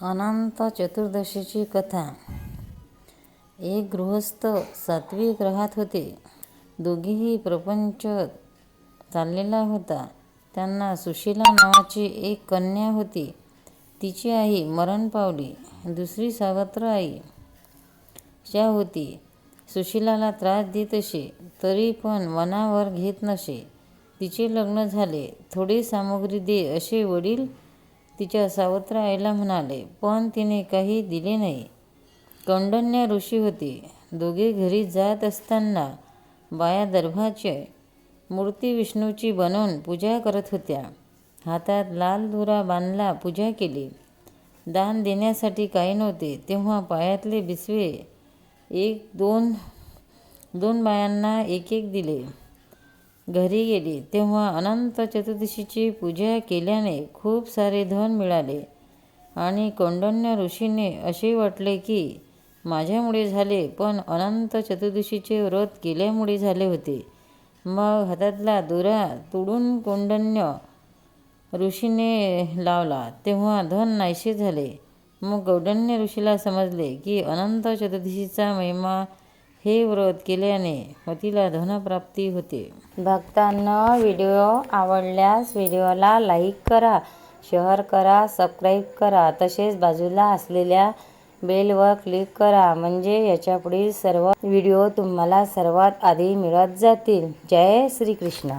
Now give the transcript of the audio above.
अनंत चतुर्दशीची कथा. एक गृहस्थ सात्विक राहत होते. दोघीही प्रपंच चाललेला होता. त्यांना सुशीला नावाची एक कन्या होती. तिची आई मरण पावली दुसरी सावत्र आई च्या होती. सुशीलाला त्रास देत असे तरी पण मनावर घेत नसे. तिचे लग्न झाले थोडी सामग्री दे असे वडील तिच्या सावत्र आईला म्हणाले पण तिने काही दिले नाही. कौंडण्य ऋषी होती. दोघे घरी जात असताना बाया दर्भाचे मूर्ती विष्णूची बनवून पूजा करत होत्या. हातात लाल धुरा बांधला पूजा केली. दान देण्यासाठी काही नव्हते तेव्हा पायातले बिसवे एक दोन दोन बायांना एक एक दिले. घरी गेली तेव्हा अनंत चतुर्दशीची पूजा केल्याने खूप सारे धन मिळाले. आणि कौंडण्य ऋषीने असे वाटले की माझ्यामुळे झाले पण अनंत चतुर्दशीचे व्रत केल्यामुळे झाले होते. मग हातातला दोरा तोडून कौंडण्य ऋषीने लावला तेव्हा धन नाहीसे झाले. मग कौंडण्य ऋषीला समजले की अनंत चतुर्दशीचा महिमा हे व्रत केल्याने पतीला धनप्राप्ती होते. भक्तांना व्हिडिओ आवडल्यास व्हिडिओला लाईक करा शेअर करा सबस्क्राईब करा. तसेच बाजूला असलेल्या बेलवर क्लिक करा म्हणजे याच्यापुढील सर्व व्हिडिओ तुम्हाला सर्वात आधी मिळत जातील. जय श्रीकृष्ण.